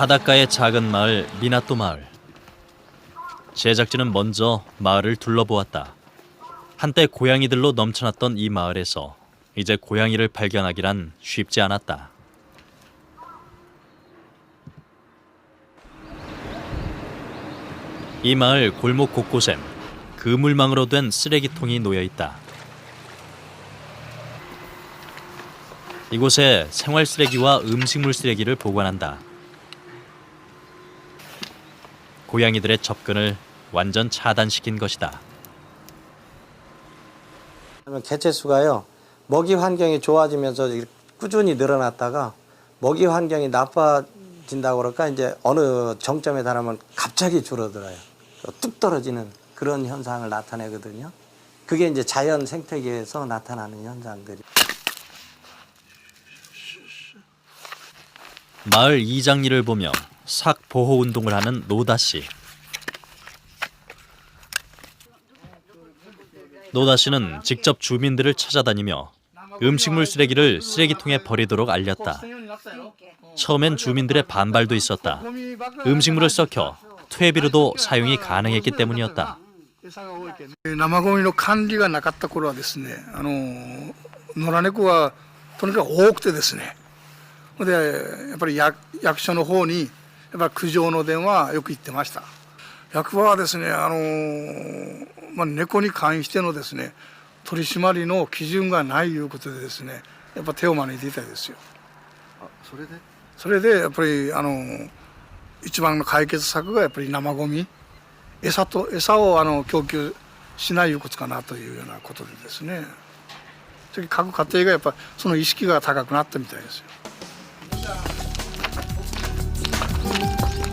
바닷가의 작은 마을 미나토 마을. 제작진은 먼저 마을을 둘러보았다. 한때 고양이들로 넘쳐났던 이 마을에서 이제 고양이를 발견하기란 쉽지 않았다. 이 마을 골목 곳곳엔 그물망으로 된 쓰레기통이 놓여 있다. 이곳에 생활 쓰레기와 음식물 쓰레기를 보관한다. 고양이들의 접근을 완전 차단시킨 것이다. 개체 수가요 먹이 환경이 좋아지면서 꾸준히 늘어났다가 먹이 환경이 나빠진다고 그럴까? 이제 어느 정점에 달하면 갑자기 줄어들어요. 뚝 떨어지는 그런 현상을 나타내거든요. 그게 이제 자연 생태계에서 나타나는 현상들이. 마을 이장 일을 보며 삭 보호 운동을 하는 노다 씨. 노다 씨는 직접 주민들을 찾아다니며 음식물 쓰레기를 쓰레기통에 버리도록 알렸다. 처음엔 주민들의 반발도 있었다. 음식물을 썩혀 퇴비로도 사용이 가능했기 때문이었다. 生ゴミの管理がなかった頃はですねあの野良猫がとにかく多くてですねほんでやっぱり役役所の方に やっぱり苦情の電話よく行ってました。役場はですねあの、まあ、猫に関してのですね取り締まりの基準がないいうことでですねやっぱ手を招いていたいですよ。それで？それでやっぱりあの一番の解決策がやっぱり生ゴミ。餌と餌をあの供給しないいうことかなというようなことでですね。各家庭がやっぱその意識が高くなったみたいですよ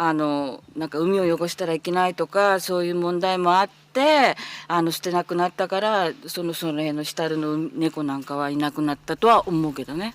あのなんか海を汚したらいけないとかそういう問題もあってあの捨てなくなったからそのその辺の下の猫なんかはいなくなったとは思うけどね。